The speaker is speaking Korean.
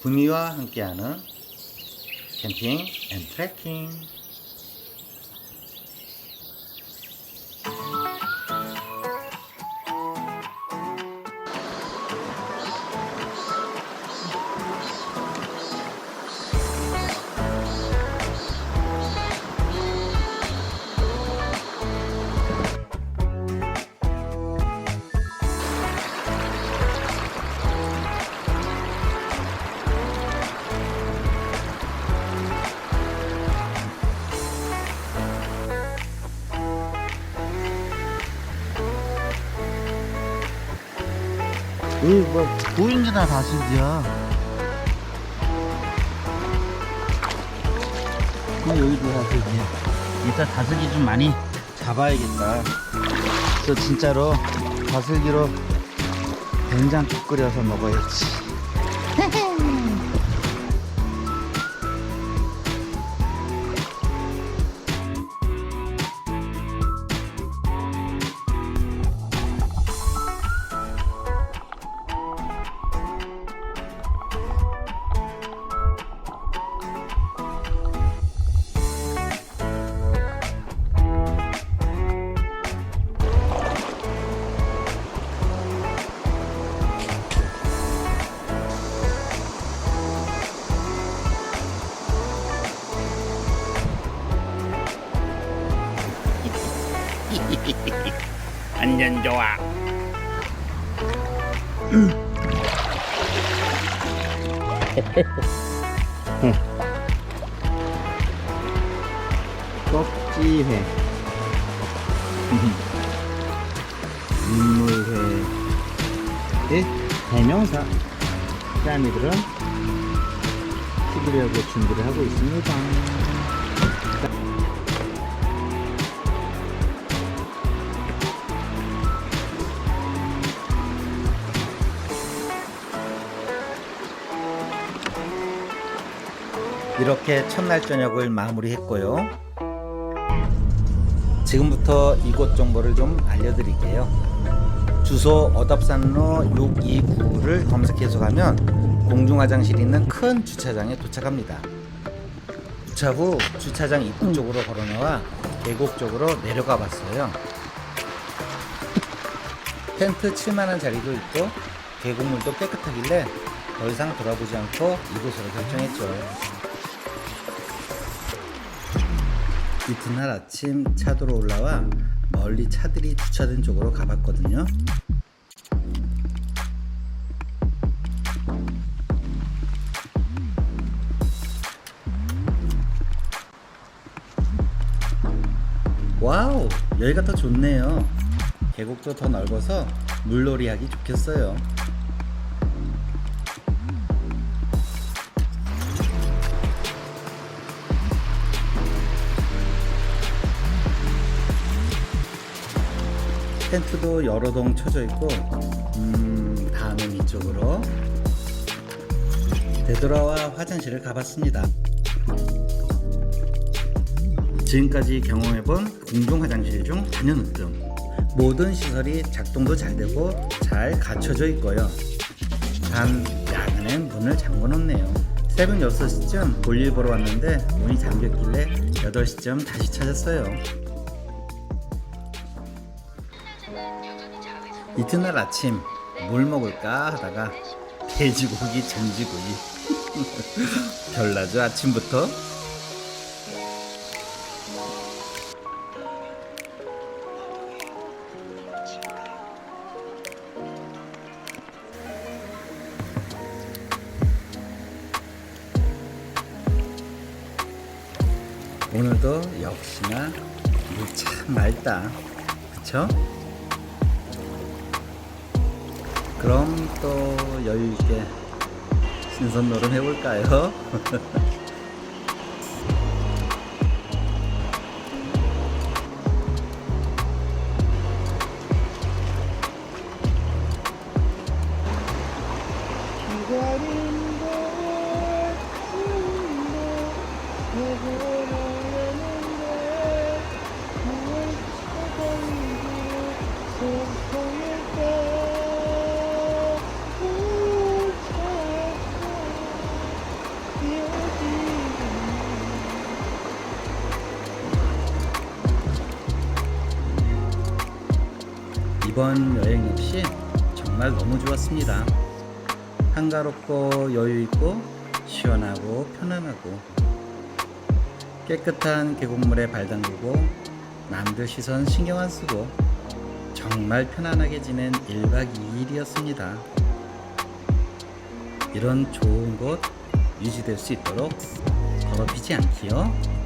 구미와 함께하는 캠핑 앤 트레킹 이뭐 구인지나 다슬기야. 그 여기도 다슬기야. 이따 다슬기 좀 많이 잡아야겠다. 저 진짜로 다슬기로 된장국 끓여서 먹어야지. 완전 좋아 꺽지회. 민물회. 의 대명사. 짠이들은 튀기려고 준비를 하고 있습니다. 이렇게 첫날 저녁을 마무리했고요. 지금부터 이곳 정보를 좀 알려드릴게요. 주소 어답산로 629를 검색해서 가면 공중화장실이 있는 큰 주차장에 도착합니다. 주차 후 주차장 입구 쪽으로 걸어 나와 계곡 쪽으로 내려가 봤어요. 텐트 칠만한 자리도 있고 계곡물도 깨끗하길래 더 이상 돌아보지 않고 이곳으로 결정했죠. 이튿날 아침 차도로 올라와 멀리 차들이 주차된 쪽으로 가봤거든요. 와우, 여기가 더 좋네요. 계곡도 더 넓어서 물놀이 하기 좋겠어요. 텐트도 여러 동 쳐져 있고 음, 다음은 이쪽으로 되돌아와 화장실을 가봤습니다. 지금까지 경험해본 공중 화장실 중 단연 으뜸. 모든 시설이 작동도 잘 되고 잘 갖춰져 있고요. 단 야간엔 문을 잠궈 놓네요. 새벽 6시쯤 볼일 보러 왔는데 문이 잠겼길래 8시쯤 다시 찾았어요. 이튿날 아침 뭘 먹을까 하다가 돼지고기 전지구이 별나죠 아침부터? 오늘도 역시나 물 참 맑다. 그쵸? 그럼 또 여유 있게 신선 노름 해볼까요? 이번 여행 역시 정말 너무 좋았습니다. 한가롭고 여유있고 시원하고 편안하고 깨끗한 계곡물에 발 담그고 남들 시선 신경 안 쓰고 정말 편안하게 지낸 1박 2일이었습니다. 이런 좋은 곳 유지될 수 있도록 더럽히지 않기요.